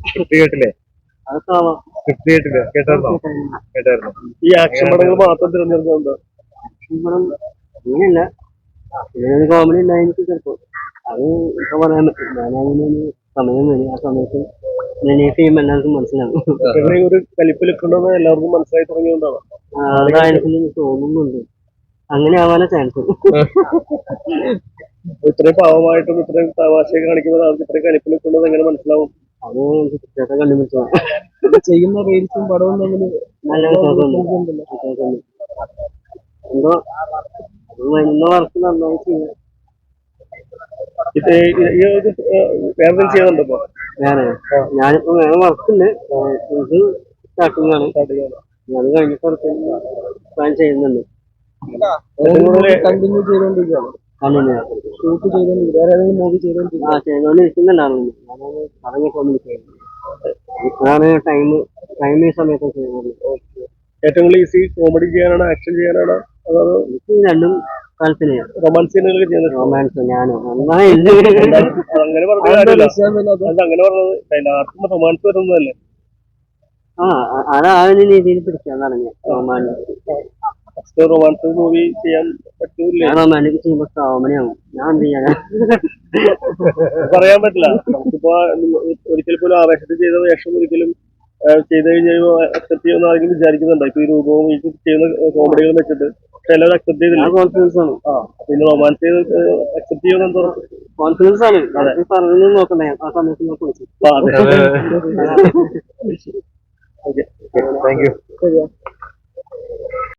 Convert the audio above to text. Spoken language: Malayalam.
സ്ക്രിപ്റ്റ് കേട്ടില്ലേ? സ്ക്രിപ്റ്റ് കേട്ടില്ലേ? കേട്ടായിരുന്നോ കേട്ടായിരുന്നു ഈ ആക്ഷൻ പടങ്ങൾ മാത്രം അങ്ങനെയല്ല. കോമഡി ഉണ്ടായിരിക്കും ചിലപ്പോ. അത് ഇപ്പൊ പറയാൻ പറ്റും ഞാനങ്ങനെ ഒരു സമയം വരും ആ സമയത്ത് റിലേറ്റ് ചെയ്യുമ്പോൾ എല്ലാവർക്കും മനസ്സിലാവും. ഒരു കലിപ്പിലെക്കുണ്ടെന്ന് എല്ലാവർക്കും മനസ്സിലായി തുടങ്ങിയതുകൊണ്ടാണ്? അതായിരിക്കും തോന്നുന്നുണ്ട്. അങ്ങനെ ആവാനാ ചാൻസ് ഇത്രയും പാവമായിട്ടും ഇത്രയും തമാശയൊക്കെ കാണിക്കുന്നത് അവർക്ക് ഇത്രയും കലിപ്പിലെക്കുണ്ടെന്ന് എങ്ങനെ മനസ്സിലാവും? അത് ചേട്ടൻ ചെയ്യുന്ന റീൽസും പടവും തമ്മിൽ നല്ല വ്യത്യാസമുണ്ട് വ്യത്യാസമുണ്ട് എന്തോ അത് വരുന്ന വർക്ക് നന്നായി ചെയ്യാം ഇത് ഈ- ഈ ഒരു വേറെ എന്തെങ്കിലും ചെയ്യുന്നുണ്ടോ ഇപ്പൊ? ഞാൻ ഞാനിപ്പോ വേറെ വർക്കുണ്ട്. ഇത് സ്റ്റാർട്ടിംഗ് ആണ്. അത് കഴിഞ്ഞിട്ട് പ്ലാൻ ചെയ്യുന്നുണ്ട്. കണ്ടിന്യൂ ചെയ്തുകൊണ്ടിരിക്കുകയാണ് കണ്ടിന്യൂ ഷൂട്ട് വേറെ ഏതെങ്കിലും മൂവി ആ ഞാനത് പറഞ്ഞ ടൈം ടൈം ഈ സമയത്ത് ചെയ്യുന്നത് ഏറ്റവും കൂടുതൽ ഈസി കോമഡി ചെയ്യാനാണ് ആക്ഷൻ ചെയ്യാനാണ് അതായത് എനിക്ക് രണ്ടും റൊമാൻസ് സീനുകളൊക്കെ ചെയ്യുന്നത് റൊമാൻസ് ഞാനും. അങ്ങനെ പറഞ്ഞത് അങ്ങനെ പറഞ്ഞത്? റൊമാൻസ് വരുന്നതല്ലേ? ആ അതാ ആ രീതിയിൽ ഞാൻ റൊമാന്റിക് ഫസ്റ്റ് റൊമാൻസ് മൂവി ചെയ്യാൻ പറ്റൂലേ ഞാൻ റൊമാന്റിക് ചെയ്യുമ്പോൾ ഞാൻ എന്ത് ചെയ്യാനാ? പറയാൻ പറ്റില്ല. നമുക്കിപ്പോ ഒരിക്കൽ പോലും ആവേശത്തിൽ ചെയ്ത വേഷം ഒരിക്കലും ചെയ്ത് കഴിഞ്ഞാൽ അക്സെപ്റ്റ് ചെയ്യുമെന്ന് ആരെങ്കിലും വിചാരിക്കുന്നുണ്ടോ? ഇപ്പൊ ഈ രൂപവും ഈ ചെയ്യുന്ന കോമഡികളും വെച്ചിട്ട് ചിലവർ അക്സെപ്റ്റ് ചെയ്തില്ല. കോൺഫിഡൻസ് ആണ്. ആ പിന്നെ റൊമാൻസ് ചെയ്ത് അക്സെപ്റ്റ് ചെയ്യുമെന്ന്? കോൺഫിഡൻസ് ആണ്. ഈ പറഞ്ഞത് നോക്കണ്ടേ. ആ സമയത്ത് നോക്കി താങ്ക് യു